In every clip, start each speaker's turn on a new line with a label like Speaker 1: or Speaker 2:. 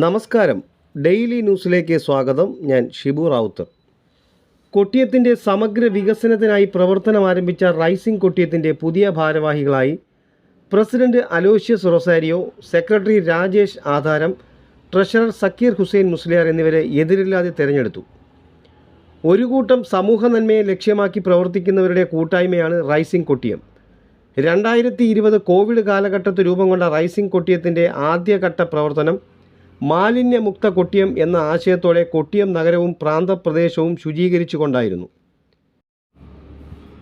Speaker 1: നമസ്കാരം. ഡെയിലി ന്യൂസിലേക്ക് സ്വാഗതം. ഞാൻ ഷിബു റാവുത്തർ കൊട്ടിയത്തിന്റെ സമഗ്ര വികസനത്തിനായി പ്രവർത്തനം ആരംഭിച്ച റൈസിംഗ് കൊട്ടിയത്തിന്റെ പുതിയ ഭാരവാഹികളായി president Aloysius Rosario secretary Rajesh Adharam treasurer Zakir Hussain Musliyar എന്നിവരെ എതിരില്ലാതെ തിരഞ്ഞെടുത്തു. ഒരു കൂട്ടം സമൂഹ നന്മയെ ലക്ഷ്യമാക്കി പ്രവർത്തിക്കുന്നവരുടെ കൂട്ടായ്മയാണ് റൈസിംഗ് കൊട്ടിയം. രണ്ടായിരത്തി ഇരുപത് കോവിഡ് കാലഘട്ടത്ത് രൂപം കൊണ്ട റൈസിംഗ് കൊട്ടിയത്തിന്റെ ആദ്യഘട്ട പ്രവർത്തനം മാലിന്യമുക്ത കൊട്ടിയം എന്ന ആശയത്തോടെ കൊട്ടിയം നഗരവും പ്രാന്തപ്രദേശവും ശുചീകരിച്ചു കൊണ്ടായിരുന്നു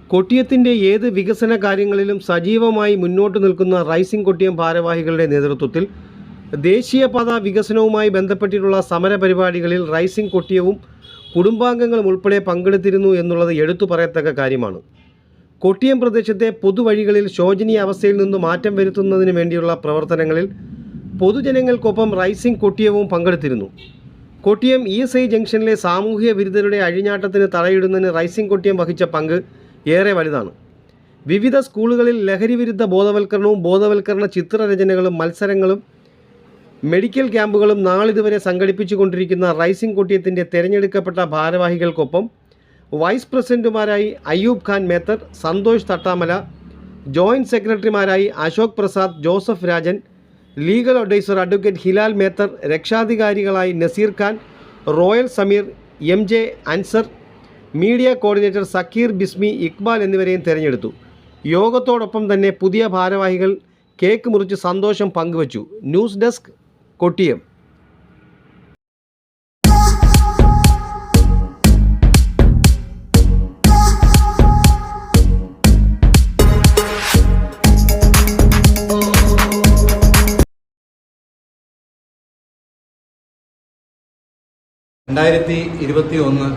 Speaker 1: കൊട്ടിയത്തിന്റെ ഏത് വികസന കാര്യങ്ങളിലും സജീവമായി മുന്നോട്ട് നിൽക്കുന്ന റൈസിംഗ് കൊട്ടിയം ഭാരവാഹികളുടെ നേതൃത്വത്തിൽ ദേശീയപാത വികസനവുമായി ബന്ധപ്പെട്ടിട്ടുള്ള സമരപരിപാടികളിൽ റൈസിംഗ് കൊട്ടിയവും കുടുംബാംഗങ്ങളും ഉൾപ്പെടെ പങ്കെടുത്തിരുന്നു എന്നുള്ളത് എടുത്തു പറയത്തക്ക കാര്യമാണ്. കൊട്ടിയം പ്രദേശത്തെ പൊതുവഴികളിൽ ശോചനീയ അവസ്ഥയിൽ നിന്ന് മാറ്റം വരുത്തുന്നതിന് വേണ്ടിയുള്ള പ്രവർത്തനങ്ങളിൽ പൊതുജനങ്ങൾക്കൊപ്പം റൈസിംഗ് കൊട്ടിയവും പങ്കെടുത്തിരുന്നു. കൊട്ടിയം ഇ എസ് ഐ ജംഗ്ഷനിലെ സാമൂഹ്യ വിരുദ്ധരുടെ അഴിഞ്ഞാട്ടത്തിന് തടയിടുന്നതിന് റൈസിംഗ് കൊട്ടിയം വഹിച്ച പങ്ക് ഏറെ വലുതാണ്. വിവിധ സ്കൂളുകളിൽ ലഹരി വിരുദ്ധ ബോധവൽക്കരണവും ബോധവൽക്കരണ ചിത്രരചനകളും മത്സരങ്ങളും മെഡിക്കൽ ക്യാമ്പുകളും നാളിതുവരെ സംഘടിപ്പിച്ചുകൊണ്ടിരിക്കുന്ന റൈസിംഗ് കൊട്ടിയത്തിന്റെ തിരഞ്ഞെടുക്കപ്പെട്ട ഭാരവാഹികൾക്കൊപ്പം വൈസ് പ്രസിഡന്റുമാരായി Ayyub Khan Methar Santhosh Thattamala joint സെക്രട്ടറിമാരായി Ashok Prasad Joseph Rajan legal adviser advocate Hilal Methar രക്ഷാധികാരികളായി Nazeer Khan Royal Sameer M J Ansar media coordinator Zakir Bismi Iqbal എന്നിവരെയും തിരഞ്ഞെടുത്തു. യോഗത്തോടൊപ്പം തന്നെ പുതിയ ഭാരവാഹികൾ കേക്ക് മുറിച്ച് സന്തോഷം പങ്കുവച്ചു. News desk Kottiyam.
Speaker 2: രണ്ടായിരത്തി ഇരുപത്തി ഒന്ന്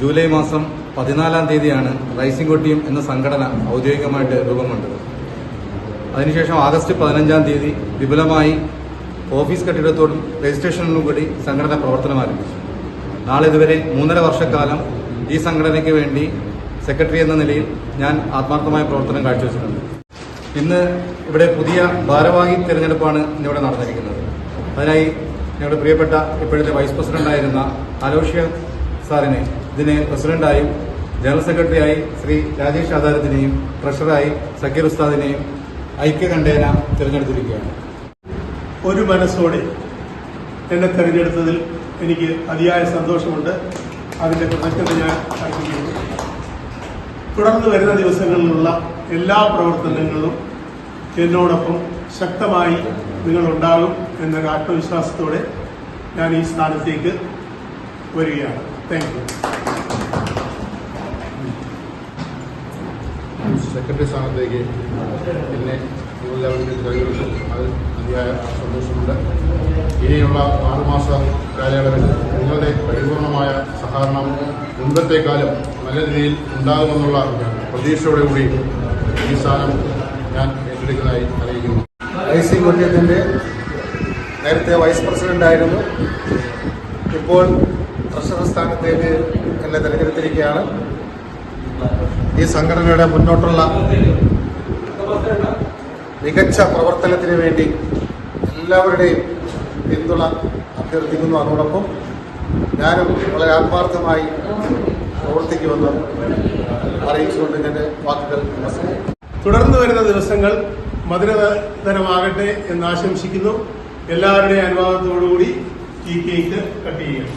Speaker 2: ജൂലൈ മാസം പതിനാലാം തീയതിയാണ് റൈസിംഗ് കൊട്ടിയും എന്ന സംഘടന ഔദ്യോഗികമായിട്ട് രൂപം കൊണ്ടത് അതിനുശേഷം ആഗസ്റ്റ് പതിനഞ്ചാം തീയതി വിപുലമായി ഓഫീസ് കെട്ടിടത്തോടും രജിസ്ട്രേഷനിലും കൂടി സംഘടന പ്രവർത്തനം ആരംഭിച്ചു. നാളെ ഇതുവരെ മൂന്നര വർഷക്കാലം ഈ സംഘടനയ്ക്ക് വേണ്ടി സെക്രട്ടറി എന്ന നിലയിൽ ഞാൻ ആത്മാർത്ഥമായ പ്രവർത്തനം കാഴ്ചവെച്ചിട്ടുണ്ട്. ഇന്ന് ഇവിടെ പുതിയ ഭാരവാഹി തിരഞ്ഞെടുപ്പാണ് ഇന്നിവിടെ നടന്നിരിക്കുന്നത്. അതിനായി ഞങ്ങളുടെ പ്രിയപ്പെട്ട ഇപ്പോഴത്തെ വൈസ് പ്രസിഡന്റായിരുന്ന അലോഷ്യ സാറിനെ ഇതിനെ പ്രസിഡന്റായും ജനറൽ സെക്രട്ടറിയായി ശ്രീ രാജേഷ് ആധാരത്തിനെയും ട്രഷറായി സക്കീർ ഉസ്താദിനെയും ഐക്യകണ്ഠേന തിരഞ്ഞെടുത്തിരിക്കുകയാണ്.
Speaker 3: ഒരു മനസ്സോടെ എന്നെ തെരഞ്ഞെടുത്തതിൽ എനിക്ക് അതിയായ സന്തോഷമുണ്ട്. അതിന്റെ കൃതജ്ഞത ഞാൻ അർപ്പിക്കുന്നു തുടർന്ന് വരുന്ന ദിവസങ്ങളിലുള്ള എല്ലാ പ്രവർത്തനങ്ങളും എന്നോടൊപ്പം ശക്തമായി നിങ്ങളുണ്ടാകും. എന്നൊരു ആത്മവിശ്വാസത്തോടെ ഞാൻ ഈ സ്ഥാനത്തേക്ക് വരികയാണ്. താങ്ക് യു
Speaker 4: സെക്രട്ടറി സ്ഥാനത്തേക്ക് പിന്നെ എല്ലാവരും തിരഞ്ഞെടുത്തു അത് അതിയായ സന്തോഷമുണ്ട്. ഇനിയുള്ള ആറുമാസ കാലയളവിൽ നിങ്ങളുടെ പരിപൂർണമായ സഹകരണം മുൻപത്തേക്കാലം നല്ല രീതിയിൽ ഉണ്ടാകുമെന്നുള്ള പ്രതീക്ഷയോടെ കൂടി ഈ സ്ഥാനം ഞാൻ ഏറ്റെടുക്കുന്നതായി അറിയിക്കുന്നു.
Speaker 5: ഐ സി കൊട്ടിയത്തിന്റെ നേരത്തെ വൈസ് പ്രസിഡന്റ് ആയിരുന്നു. ഇപ്പോൾ ട്രഷറർ സ്ഥാനത്തേക്ക് എന്നെ തിരഞ്ഞെടുത്തിരിക്കുകയാണ്. ഈ സംഘടനയുടെ മുന്നോട്ടുള്ള മികച്ച പ്രവർത്തനത്തിന് വേണ്ടി എല്ലാവരുടെയും പിന്തുണ അഭ്യർത്ഥിക്കുന്നു. അതോടൊപ്പം ഞാനും വളരെ ആത്മാർത്ഥമായി പ്രവർത്തിക്കുമെന്ന് അറിയിച്ചുകൊണ്ട് എന്റെ വാക്കുകൾ
Speaker 3: തുടർന്ന് വരുന്ന ദിവസങ്ങൾ മധുരതരമാകട്ടെ എന്ന് ആശംസിക്കുന്നു. എല്ലാവരുടെയും അനുവാദത്തോടുകൂടി ഈ കേക്ക് കട്ട്
Speaker 2: ചെയ്യുക